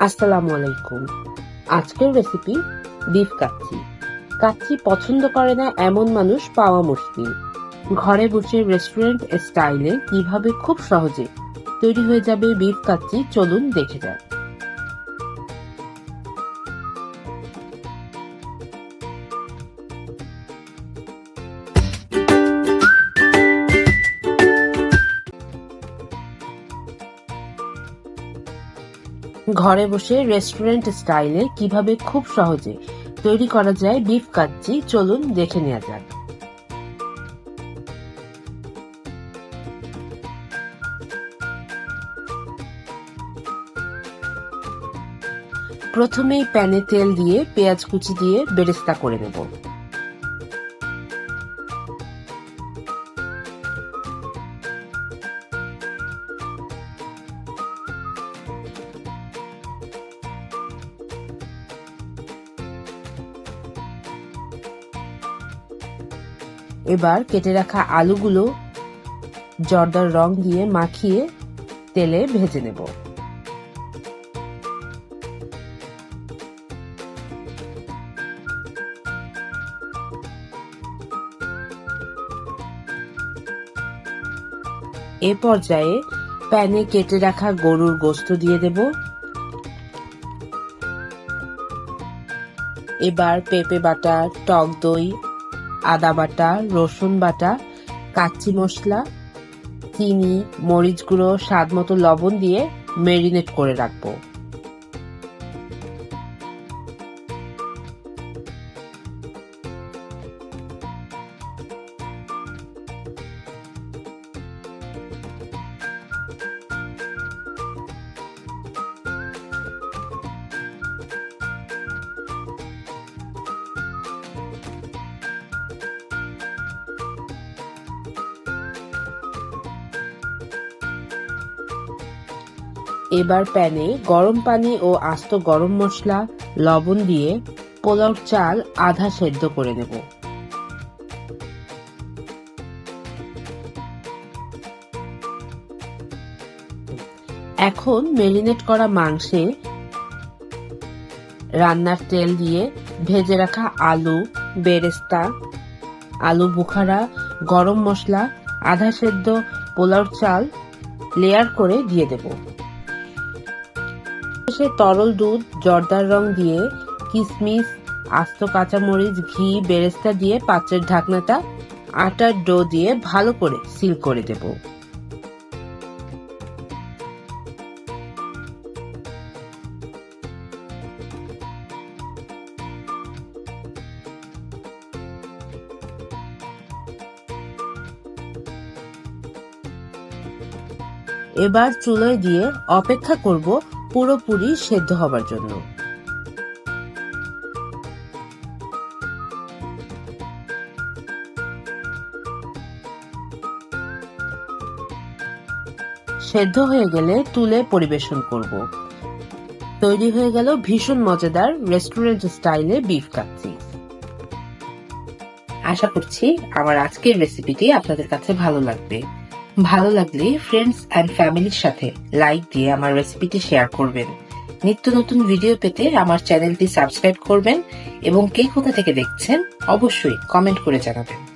আসসালামু আলাইকুম। আজকের রেসিপি বিফ কাচ্চি। কাচ্চি পছন্দ করে না এমন মানুষ পাওয়া মুশকিল। ঘরে বসে রেস্টুরেন্ট স্টাইলে কীভাবে খুব সহজে তৈরি হয়ে যাবে বিফ কাচ্চি চলুন দেখে যান ঘরে বসে রেস্টুরেন্ট স্টাইলে কীভাবে খুব সহজে তৈরি করা যায় বিফ কাচ্চি, চলুন দেখে নেওয়া যাক। প্রথমেই প্যানে তেল দিয়ে পেঁয়াজ কুচি দিয়ে বেরেস্তা করে নেব। এবার কেটে রাখা আলুগুলো জর্দার রং দিয়ে মাখিয়ে তেলে ভেজে নেব। এ পর্যায়ে প্যানে কেটে রাখা গরুর গোস্ত দিয়ে দেব। এবার পেঁপে বাটা টক দই আদা বাটা, রসুন বাটা, কাচ্চি মশলা, চিনি মরিচ গুঁড়ো স্বাদ মতো লবণ দিয়ে মেরিনেট করে রাখব। এবার প্যানে গরম পানি ও আস্ত গরম মশলা, লবণ দিয়ে পোলাও চাল আধা সেদ্ধ করে নেব। এখন মেরিনেট করা মাংসে রান্নার তেল দিয়ে ভেজে রাখা আলু, বেরেস্তা, আলু বুখারা, গরম মশলা, আধা সেদ্ধ পোলাও চাল লেয়ার করে দিয়ে দেবো। শেষে তরল দুধ, জর্দার রং দিয়ে কিশমিশ আস্ত কাঁচামরিচ, ঘি, বেরেস্তা দিয়ে পাত্রের ঢাকনাটা আটার ডো দিয়ে ভালো করে সিল করে দেব। এবার চুলোয় দিয়ে অপেক্ষা করব পুরোপুরি সেদ্ধ হবার জন্য। সেদ্ধ হয়ে গেলে তুলে পরিবেশন করব। তৈরি হয়ে গেল ভীষণ মজাদার রেস্টুরেন্ট স্টাইলে বিফ কাচ্চি। আশা করছি আমার আজকের রেসিপিটি আপনাদের কাছে ভালো লাগবে। ভালো লাগলে ফ্রেন্ডস অ্যান্ড ফ্যামিলির সাথে লাইক দিয়ে আমার রেসিপিটি শেয়ার করবেন। নিত্য নতুন ভিডিও পেতে আমার চ্যানেলটি সাবস্ক্রাইব করবেন এবং কে কোথা থেকে দেখছেন অবশ্যই কমেন্ট করে জানাবেন।